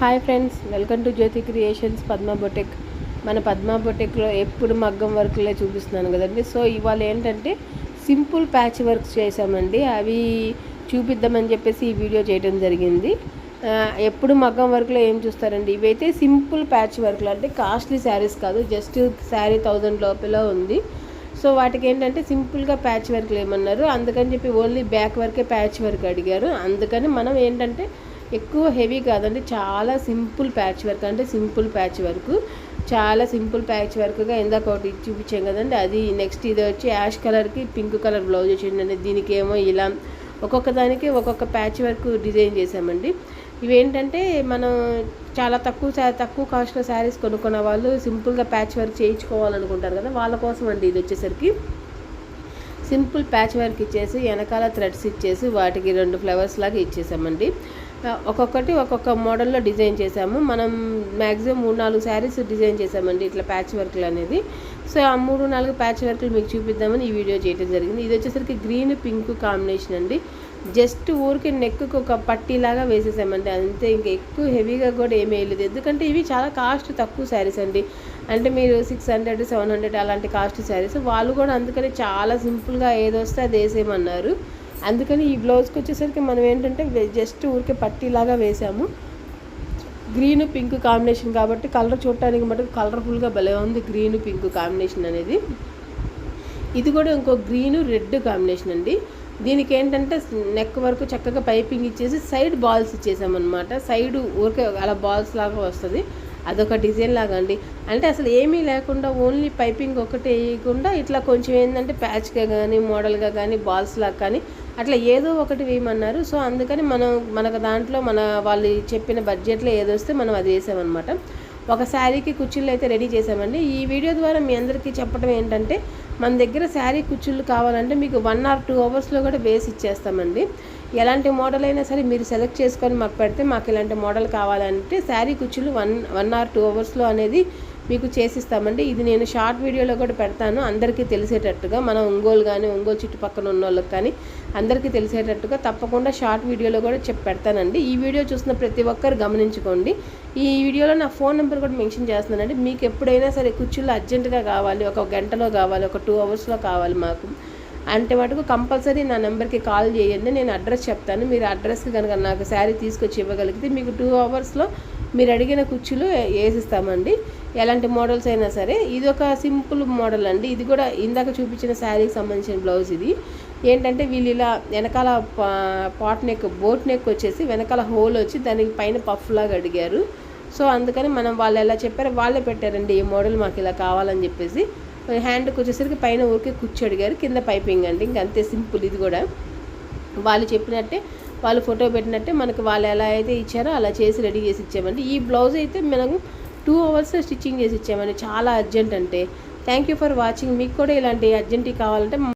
Hi friends welcome to Jyothi creations Padma boutique మన పద్మ బొటెక్లో ఎప్పుడు మగ్గం వర్క్లే చూపిస్తున్నాను కదండి. సో ఇవాళ ఏంటంటే సింపుల్ ప్యాచ్ వర్క్స్ చేసామండి అవి చూపిద్దామని చెప్పేసి ఈ వీడియో చేయడం జరిగింది. ఎప్పుడు మగ్గం వర్క్లో ఏం చూస్తారండి? ఇవైతే సింపుల్ ప్యాచ్ వర్క్లు అంటే కాస్ట్లీ శారీస్ కాదు జస్ట్ శారీ థౌజండ్ లోపల ఉంది. సో వాటికి ఏంటంటే సింపుల్గా ప్యాచ్ వర్క్లు ఏమన్నారు? అందుకని చెప్పి ఓన్లీ బ్యాక్ వర్కే ప్యాచ్ వర్క్ అడిగారు. అందుకని మనం ఏంటంటే ఎక్కువ హెవీ కాదండి చాలా సింపుల్ ప్యాచ్ వర్క్. అంటే సింపుల్ ప్యాచ్ వర్క్. చాలా సింపుల్ ప్యాచ్ వర్క్గా ఇందాక ఒకటి చూపించాం కదండి అది నెక్స్ట్ ఇది వచ్చి యాష్ కలర్కి పింక్ కలర్ బ్లౌజ్ వచ్చిందండి దీనికి ఏమో ఇలా ఒక్కొక్క దానికి ఒక్కొక్క ప్యాచ్ వర్క్ డిజైన్ చేసామండి. ఇవేంటంటే మనం చాలా తక్కువ తక్కువ కాస్ట్లో శారీస్ కొనుక్కున్న వాళ్ళు సింపుల్గా ప్యాచ్ వర్క్ చేయించుకోవాలనుకుంటారు కదా వాళ్ళ కోసం అండి ఇది వచ్చేసరికి. సింపుల్ ప్యాచ్ వర్క్ ఇచ్చేసి వెనకాల థ్రెడ్స్ ఇచ్చేసి వాటికి రెండు ఫ్లవర్స్ లాగా ఇచ్చేసామండి. ఒక్కొక్కటి ఒక్కొక్క మోడల్లో డిజైన్ చేసాము. మనం మ్యాక్సిమం మూడు నాలుగు శారీస్ డిజైన్ చేసామండి ఇట్లా ప్యాచ్ వర్క్లు అనేది. సో ఆ మూడు నాలుగు ప్యాచ్ వర్క్లు మీకు చూపిద్దామని ఈ వీడియో చేయడం జరిగింది. ఇది వచ్చేసరికి గ్రీన్ పింక్ కాంబినేషన్ అండి. జస్ట్ ఊరికి నెక్కు ఒక పట్టీలాగా వేసేసామండి. అంతే ఇంకా ఎక్కువ హెవీగా కూడా ఏమీ వేయలేదు. ఎందుకంటే ఇవి చాలా కాస్ట్ తక్కువ శారీస్ అండి. అంటే మీరు సిక్స్ హండ్రెడ్ సెవెన్ హండ్రెడ్ అలాంటి కాస్ట్ శారీస్. వాళ్ళు కూడా అందుకని చాలా సింపుల్గా ఏదొస్తే అది వేసేయమన్నారు. అందుకని ఈ బ్లౌజ్కి వచ్చేసరికి మనం ఏంటంటే జస్ట్ ఊరికే పట్టీలాగా వేసాము. గ్రీన్ పింక్ కాంబినేషన్ కాబట్టి కలర్ చూడటానికి మటుకు కలర్ఫుల్గా భలే ఉంది గ్రీన్ పింక్ కాంబినేషన్ అనేది. ఇది కూడా ఇంకో గ్రీన్ రెడ్ కాంబినేషన్ అండి. దీనికి ఏంటంటే నెక్ వరకు చక్కగా పైపింగ్ ఇచ్చేసి సైడ్ బాల్స్ ఇచ్చేసామన్నమాట. సైడ్ ఊరికే అలా బాల్స్ లాగా వస్తుంది. అదొక డిజైన్ లాగా అండి అంటే అసలు ఏమీ లేకుండా ఓన్లీ పైపింగ్ ఒకటి వేయకుండా ఇట్లా కొంచెం ఏంటంటే ప్యాచ్గా కానీ మోడల్గా కానీ బాల్స్ లాగా కానీ అట్లా ఏదో ఒకటి వేయమన్నారు. సో అందుకని మనం మనకు దాంట్లో మన వాళ్ళు చెప్పిన బడ్జెట్లో ఏదో వస్తే మనం అది వేసామన్నమాట. ఒక శారీకి కుర్చీలు అయితే రెడీ చేసామండి ఈ వీడియో ద్వారా మీ అందరికీ చెప్పడం ఏంటంటే మన దగ్గర శారీ కుర్చీలు కావాలంటే మీకు వన్ ఆర్ టూ అవర్స్లో కూడా వేసి ఇచ్చేస్తామండి. ఎలాంటి మోడల్ అయినా సరే మీరు సెలెక్ట్ చేసుకొని మాకు పెడితే మాకు ఇలాంటి మోడల్ కావాలంటే శారీ కుర్చీలు వన్ వన్ ఆర్ టూ అవర్స్లో అనేది మీకు చేసిస్తామండి. ఇది నేను షార్ట్ వీడియోలో కూడా పెడతాను. అందరికీ తెలిసేటట్టుగా మన ఒంగోలు కానీ ఒంగోలు చుట్టుపక్కల ఉన్న వాళ్ళకి కానీ అందరికీ తెలిసేటట్టుగా తప్పకుండా షార్ట్ వీడియోలో కూడా చెప్పి పెడతానండి. ఈ వీడియో చూసిన ప్రతి ఒక్కరు గమనించుకోండి. ఈ వీడియోలో నా ఫోన్ నెంబర్ కూడా మెన్షన్ చేస్తున్నానండి. మీకు ఎప్పుడైనా సరే కుర్చీలు అర్జెంటుగా కావాలి ఒక గంటలో కావాలి ఒక టూ అవర్స్లో కావాలి మాకు. అంటే మటుకు కంపల్సరీ నా నెంబర్కి కాల్ చేయండి. నేను అడ్రస్ చెప్తాను. మీరు అడ్రస్కి కనుక నాకు శారీ తీసుకొచ్చి ఇవ్వగలిగితే మీకు టూ అవర్స్లో మీరు అడిగిన కుర్చీలు వేసిస్తామండి. ఎలాంటి మోడల్స్ అయినా సరే ఇది ఒక సింపుల్ మోడల్ అండి. ఇది కూడా ఇందాక చూపించిన శారీకి సంబంధించిన బ్లౌజ్ ఇది. ఏంటంటే వీళ్ళు ఇలా వెనకాల పా- పాట్ నెక్ బోట్ నెక్ వచ్చేసి వెనకాల హోల్ వచ్చి దానికి పైన పఫ్ లాగా అడిగారు. సో అందుకని మనం వాళ్ళు ఎలా చెప్పారో వాళ్ళే పెట్టారండి. ఈ మోడల్ మాకు ఇలా కావాలని చెప్పేసి. హ్యాండ్కి వచ్చేసరికి పైన ఊరికే కుర్చీ అడిగారు. కింద పైపింగ్ అండి. ఇంక అంతే సింపుల్ ఇది కూడా. వాళ్ళు చెప్పినట్టే వాళ్ళు ఫోటో పెట్టినట్టే మనకు వాళ్ళు ఎలా అయితే ఇచ్చారో అలా చేసి రెడీ చేసి ఇచ్చామండి ఈ బ్లౌజ్ అయితే మనం టూ అవర్స్ స్టిచ్చింగ్ చేసి ఇచ్చామండి చాలా అర్జెంట్ అంటే. Thank you for watching. మీకు కూడా ఇలాంటి అర్జెంట్ కావాలంటే